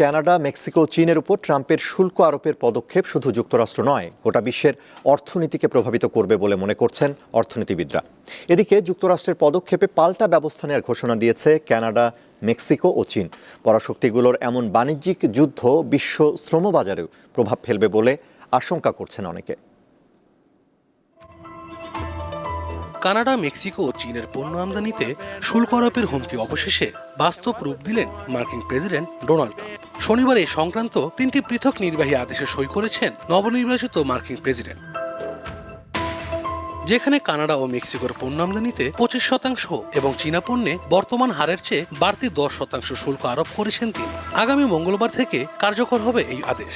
Canada, Mexico, চীনের উপর ট্রাম্পের শুল্ক আরোপের পদক্ষেপ শুধু যুক্তরাষ্ট্র নয়, গোটা বিশ্বের অর্থনীতিকে প্রভাবিত করবে বলে মনে করছেন অর্থনীতিবিদরা। এদিকে যুক্তরাষ্ট্রের পদক্ষেপে পাল্টা ব্যবস্থা নেওয়ার ঘোষণা দিয়েছে কানাডা, মেক্সিকো ও চীন। পরাশক্তিগুলোর এমন বাণিজ্যিক যুদ্ধ বিশ্ব শ্রমবাজারেও প্রভাব ফেলবে বলে আশঙ্কা করছেন অনেকে। কানাডা, মেক্সিকো ও চীনের পণ্য আমদানিতে শুল্ক আরোপের হুমকি অবশেষে বাস্তব রূপ দিলেন মার্কিন প্রেসিডেন্ট ডোনাল্ড ট্রাম্প। শনিবার এই সংক্রান্ত তিনটি পৃথক নির্বাহী আদেশে সই করেছেন নবনির্বাচিত মার্কিন প্রেসিডেন্ট। যেখানে কানাডা ও মেক্সিকোর পণ্য আমদানিতে পঁচিশ শতাংশ এবং চীনা পণ্যে বর্তমান হারের চেয়ে বাড়তি দশ শতাংশ শুল্ক আরোপ করেছেন তিনি। আগামী মঙ্গলবার থেকে কার্যকর হবে এই আদেশ।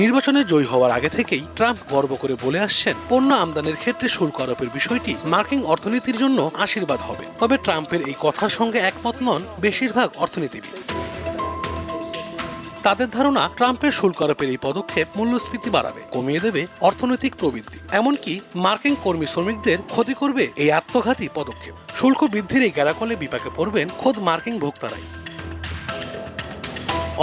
নির্বাচনে জয়ী হওয়ার আগে থেকেই ট্রাম্প গর্ব করে বলে আসছেন, পণ্য আমদানির ক্ষেত্রে শুল্ক আরোপের বিষয়টি মার্কিন অর্থনীতির জন্য আশীর্বাদ হবে। তবে ট্রাম্পের এই কথার সঙ্গে একমত নন বেশিরভাগ অর্থনীতিবিদ। তাদের ধারণা, ট্রাম্পের শুল্ক আরোপের এই পদক্ষেপ মূল্যস্ফীতি বাড়াবে, কমিয়ে দেবে অর্থনৈতিক প্রবৃদ্ধি। এমনকি মার্কিন কর্মী শ্রমিকদের ক্ষতি করবে এই আত্মঘাতী পদক্ষেপ। শুল্ক বৃদ্ধির এই গ্যারাকলে বিপাকে পড়বেন খোদ মার্কিন ভোক্তারাই।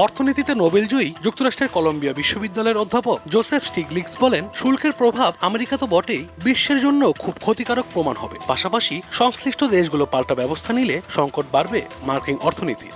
অর্থনীতিতে নোবেল জয়ী যুক্তরাষ্ট্রের কলম্বিয়া বিশ্ববিদ্যালয়ের অধ্যাপক জোসেফ স্টিগলিক্স বলেন, শুল্কের প্রভাব আমেরিকা তো বটেই, বিশ্বের জন্য খুব ক্ষতিকারক প্রমাণ হবে। পাশাপাশি সংশ্লিষ্ট দেশগুলো পাল্টা ব্যবস্থা নিলে সংকট বাড়বে মার্কিন অর্থনীতির।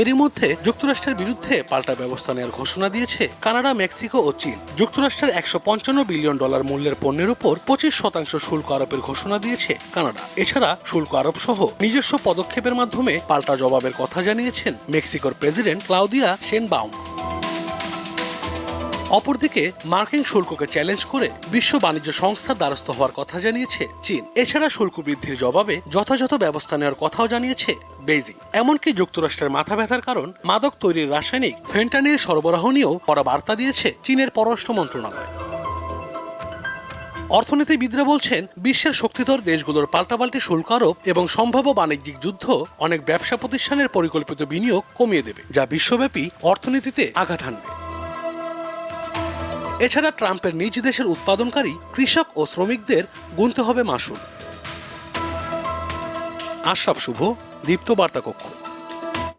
এরই মধ্যে যুক্তরাষ্ট্রের বিরুদ্ধে পাল্টা ব্যবস্থা নেওয়ার ঘোষণা দিয়েছে কানাডা, মেক্সিকো ও চীন। যুক্তরাষ্ট্রের একশো পঞ্চান্ন বিলিয়ন ডলার মূল্যের পণ্যের উপর পঁচিশ শতাংশ শুল্ক আরোপের ঘোষণা দিয়েছে কানাডা। এছাড়া শুল্ক আরোপ সহ নিজস্ব পদক্ষেপের মাধ্যমে পাল্টা জবাবের কথা জানিয়েছেন মেক্সিকোর প্রেসিডেন্ট ক্লাউদিয়া শেনবাউম। অপরদিকে, মার্কিন শুল্ককে চ্যালেঞ্জ করে বিশ্ব বাণিজ্য সংস্থার দ্বারস্থ হওয়ার কথা জানিয়েছে চীন। এছাড়া শুল্ক বৃদ্ধির জবাবে যথাযথ ব্যবস্থা নেওয়ার কথাও জানিয়েছে বেইজিং। এমনকি যুক্তরাষ্ট্রের মাথা ব্যথার কারণ মাদক তৈরির রাসায়নিক ফেন্টানিল সরবরাহ নিয়েও কড়া বার্তা দিয়েছে চীনের পররাষ্ট্র মন্ত্রণালয়। অর্থনীতিবিদরা বলছেন, বিশ্বের শক্তিধর দেশগুলোর পাল্টাপাল্টি শুল্ক আরোপ এবং সম্ভাব্য বাণিজ্যিক যুদ্ধ অনেক ব্যবসা প্রতিষ্ঠানের পরিকল্পিত বিনিয়োগ কমিয়ে দেবে, যা বিশ্বব্যাপী অর্থনীতিতে আঘাত হানবে। এছাড়া ট্রাম্পের নিজ দেশের উৎপাদনকারী কৃষক ও শ্রমিকদের গুনতে হবে মাসুল। আশরাফ শুভ, দীপ্ত বার্তা কক্ষ